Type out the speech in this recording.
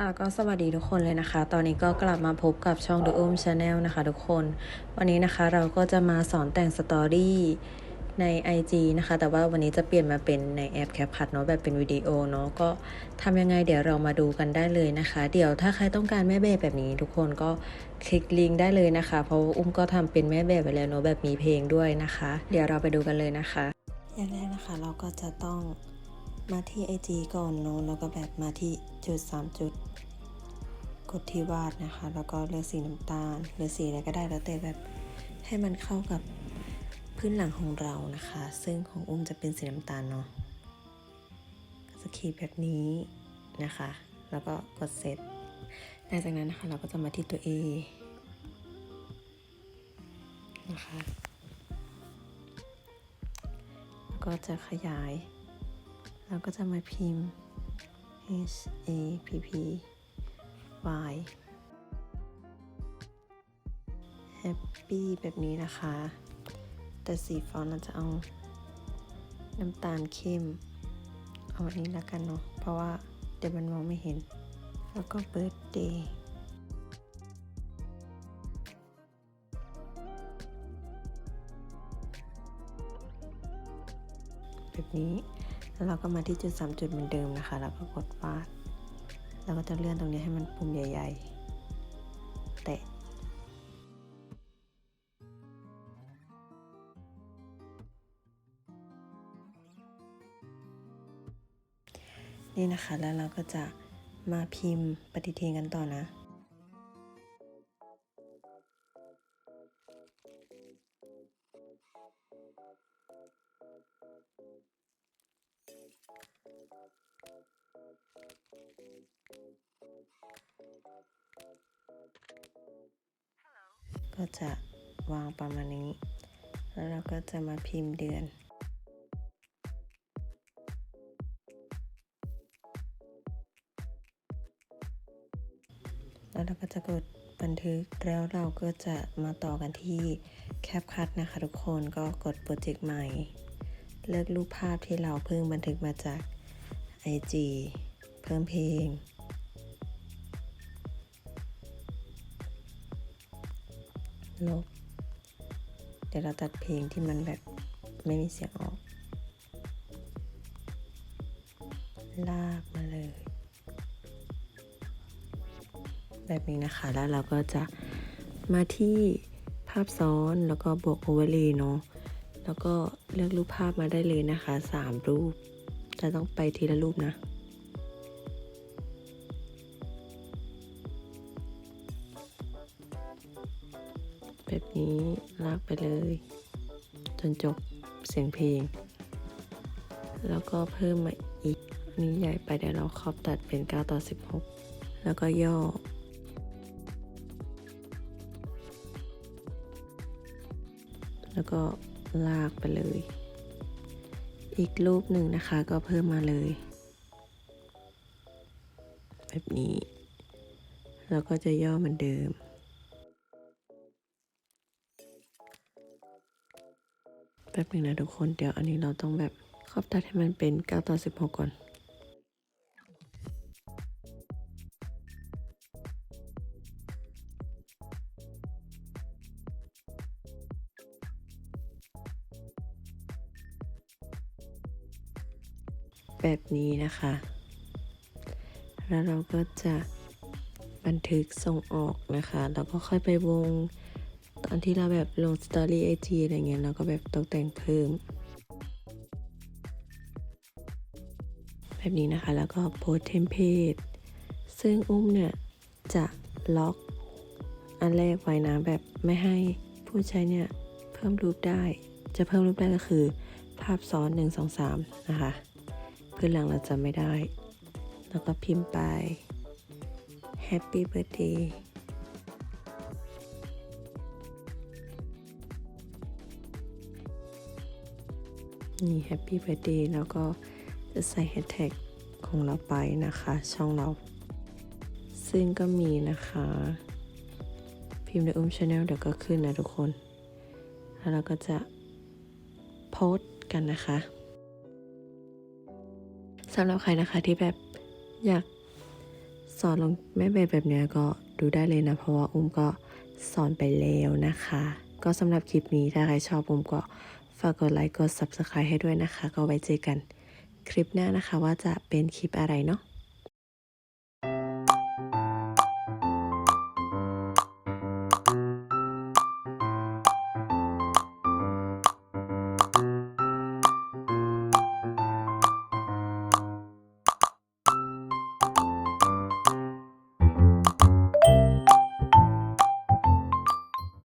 ค่ะก็สวัสดีทุกคนเลยนะคะ ตอนนี้ก็กลับมาพบกับช่อง The Om Channel นะคะทุกคน วันนี้นะคะเราก็จะมาสอนแต่งสตอรี่ใน IG นะคะ แต่ว่าวันนี้จะเปลี่ยนมาเป็นในแอป CapCut เนาะแบบเป็นวิดีโอเนาะก็ทำยังไงเดี๋ยวเรามาดูกันได้เลยนะคะ เดี๋ยวถ้าใครต้องการแม่แบบแบบนี้ ทุกคนก็คลิกลิงก์ได้เลยนะคะ เพราะาอุ้มก็ทำเป็นแม่แบบไปแล้วเนาะแบบมีเพลงด้วยนะคะ เดี๋ยวเราไปดูกันเลยนะคะอย่างแรกนะคะเราก็จะต้อง มาที่ IG ก่อนเนาะแล้วก็แบบมาที่จุด 3 จุด กดที่วาดนะคะ แล้วก็เลือกสีน้ำตาลหรือสีอะไรก็ได้แล้วแต่แบบให้มันเข้ากับพื้นหลังของเรานะคะ ซึ่งของอุ้มจะเป็นสีน้ำตาลเนาะก็จะขีแบบนี้นะคะ แล้วก็กดเสร็จหลังจากนั้นนะคะเราก็จะมาที่ตัว A นะคะแล้วก็จะขยาย แล้วก็จะมาพิมพ์ H A P P Y Happy แบบนี้นะคะ แต่สีฟอนต์เราจะเอาน้ำตาลเข้ม เอาอันนี้แล้วกันเนาะ เพราะว่าเดี๋ยวมันมองไม่เห็น แล้วก็ birthday แบบนี้ แล้วเราก็มาที่จุด 3 จุดเหมือนเดิมนะคะ แล้วก็กดวาด แล้วก็จะเลื่อนตรงนี้ให้มันปุ่มใหญ่ ๆ แตะนี่นะคะ แล้วเราก็จะมาพิมพ์ปฏิทินกันต่อนะ ก็จะวางประมาณนี้ แล้วเราก็จะมาพิมพ์เดือน แล้วเราก็จะกดบันทึก แล้วเราก็จะมาต่อกันที่แคปคั t นะคะทุกคน ก็กดโปรเจกต์ใหม่ เลือกรูปภาพที่เราเพิ่งบันทึกมาจาก IG เพิ่มเพลง ลบ เดี๋ยวเราตัดเพลงที่มันแบบไม่มีเสียงออก ลากมาเลย แบบนี้นะคะ แล้วเราก็จะมาที่ภาพซ้อนแล้วก็บวกโอเวอร์เลย์เนาะ แล้วก็เลือกรูปภาพมาได้เลยนะคะ 3 รูป จะต้องไปทีละรูปนะแบบนี้ลากไปเลย จนจบเสียงเพลง แล้วก็เพิ่มมาอีกนนี้ใหญ่ไปเดี๋ยวเราครอบตัดเป็น 9 ต่อ 16 แล้วก็ย่อแล้วก็ลากไปเลย อีกรูปหนึ่งนะคะก็เพิ่มมาเลย แบบนี้ แล้วก็จะย่อเหมือนเดิม แป๊บหนึงนะทุกคนเดี๋ยวอันนี้เราต้องแบบครอบตัดให้มันเป็น9ต่อ16 ก่อน แบบนี้นะคะ แล้วเราก็จะบันทึกส่งออกนะคะ แล้วก็ค่อยไปวงตอนที่เราแบบลงสตอรี่ไอจีอะไรเงี้ยเราก็แบบตกแต่งเพิ่ม แบบนี้นะคะ แล้วก็โพสเทมเพลตซึ่งอุ้มเนี่ยจะล็อกอันแรกไว้นะแบบไม่ให้ผู้ใช้เนี่ยเพิ่มรูปได้ จะเพิ่มรูปได้ก็คือ ภาพซ้อน 1 2 3 นะคะ พื้นหลังเราจะไม่ได้ แล้วก็พิมพ์ไป Happy Birthday นี่ Happy Birthday แล้วก็จะใส่แฮชแท็กของเราไปนะคะ ช่องเรา ซึ่งก็มีนะคะ พิมพ์ในอุ้มชาแนลเดี๋ยวก็ขึ้นนะทุกคน แล้วเราก็จะโพสต์กันนะคะ สำหรับใครนะคะที่แบบอยากสอนลงแม่แบบแบบเนี้ยก็ดูได้เลยนะ เพราะว่าอุ้มก็สอนไปแล้วนะคะ ก็สำหรับคลิปนี้ถ้าใครชอบอุ้มก็ฝากกดไลค์กด subscribe ให้ด้วยนะคะ ก็ไว้เจอกันคลิปหน้านะคะว่าจะเป็นคลิปอะไรเนาะ